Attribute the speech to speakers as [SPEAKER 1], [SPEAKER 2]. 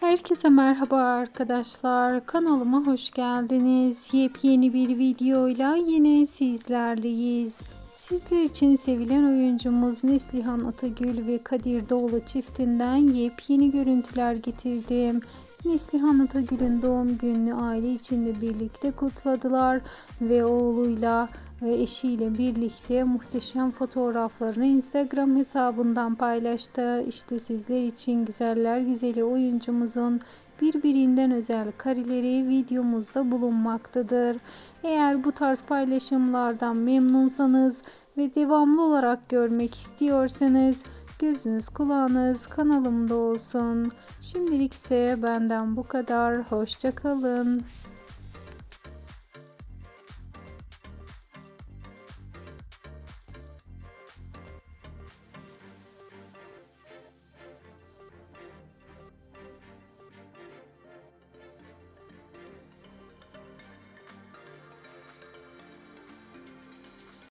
[SPEAKER 1] Herkese merhaba arkadaşlar. Kanalıma hoş geldiniz. Yepyeni bir videoyla yine sizlerleyiz. Sizler için sevilen oyuncumuz Neslihan Atagül ve Kadir Doğulu çiftinden yepyeni görüntüler getirdim. Neslihan Atagül'ün doğum gününü aile içinde birlikte kutladılar ve oğluyla ve eşiyle birlikte muhteşem fotoğraflarını Instagram hesabından paylaştı. İşte sizler için güzeller güzeli oyuncumuzun birbirinden özel kareleri videomuzda bulunmaktadır. Eğer bu tarz paylaşımlardan memnunsanız ve devamlı olarak görmek istiyorsanız gözünüz kulağınız kanalımda olsun. Şimdilik ise benden bu kadar. Hoşçakalın.